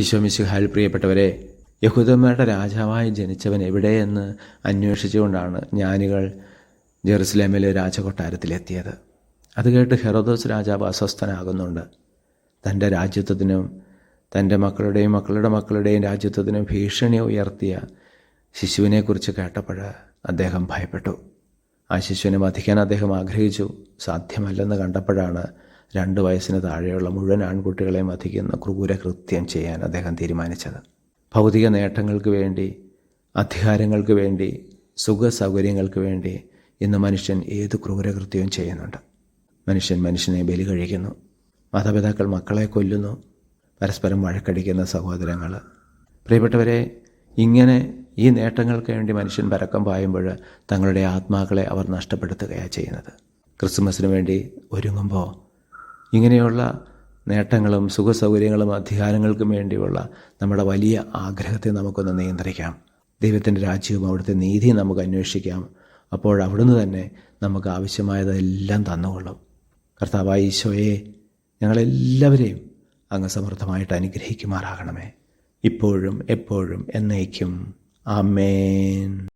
ഈശോമിശിഹാൽ പ്രിയപ്പെട്ടവരെ യഹൂദന്മാരുടെ രാജാവായി ജനിച്ചവൻ എവിടെയെന്ന് അന്വേഷിച്ചുകൊണ്ടാണ് ജ്ഞാനികൾ ജെറുസലേമിലെ രാജകൊട്ടാരത്തിലെത്തിയത്. അത് കേട്ട് ഹെറോദോസ് രാജാവ് അസ്വസ്ഥനാകുന്നുണ്ട്. തന്റെ രാജ്യത്വത്തിനും തന്റെ മക്കളുടെയും മക്കളുടെ മക്കളുടെയും രാജ്യത്വത്തിനും ഭീഷണി ഉയർത്തിയ ശിശുവിനെക്കുറിച്ച് കേട്ടപ്പോൾ അദ്ദേഹം ഭയപ്പെട്ടു. ആ ശിശുവിനെ വധിക്കാൻ അദ്ദേഹം ആഗ്രഹിച്ചു. സാധ്യമല്ലെന്ന് കണ്ടപ്പോഴാണ് രണ്ട് വയസ്സിന് താഴെയുള്ള മുഴുവൻ ആൺകുട്ടികളെയും വധിക്കുന്ന ക്രൂര കൃത്യം ചെയ്യാൻ അദ്ദേഹം തീരുമാനിച്ചത്. ഭൗതിക നേട്ടങ്ങൾക്ക് വേണ്ടി അധികാരങ്ങൾക്ക് വേണ്ടി സുഖ സൗകര്യങ്ങൾക്ക് വേണ്ടി ഇന്ന് മനുഷ്യൻ ഏത് ക്രൂരകൃത്യവും ചെയ്യുന്നുണ്ട്? മനുഷ്യൻ മനുഷ്യനെ ബലി കഴിക്കുന്നു മാതാപിതാക്കൾ മക്കളെ കൊല്ലുന്നു. പരസ്പരം വഴക്കടിക്കുന്ന സഹോദരങ്ങൾ പ്രിയപ്പെട്ടവരെ ഇങ്ങനെ ഈ നേട്ടങ്ങൾക്ക് വേണ്ടി മനുഷ്യൻ പരക്കം പായുമ്പോൾ തങ്ങളുടെ ആത്മാക്കളെ അവർ നഷ്ടപ്പെടുത്തുകയാണ് ചെയ്യുന്നത്. ക്രിസ്മസിന് വേണ്ടി ഒരുങ്ങുമ്പോൾ ഇങ്ങനെയുള്ള നേട്ടങ്ങളും സുഖസൗകര്യങ്ങളും അധികാരങ്ങൾക്കും വേണ്ടിയുള്ള നമ്മുടെ വലിയ ആഗ്രഹത്തെ നമുക്കൊന്ന് നിയന്ത്രിക്കാം. ദൈവത്തിന്റെ രാജ്യവും അവിടുത്തെ നീതിയും നമുക്ക് അന്വേഷിക്കാം. അപ്പോൾ അവിടുന്ന് തന്നെ നമുക്ക് ആവശ്യമായതെല്ലാം തന്നുകൊള്ളും. കർത്താവായ ഈശോയെ ഞങ്ങളെല്ലാവരെയും അങ്ങ് സമൃദ്ധമായിട്ട് അനുഗ്രഹിക്കുമാറാകണമേ. ഇപ്പോഴും എപ്പോഴും എന്നേക്കും. ആമേൻ.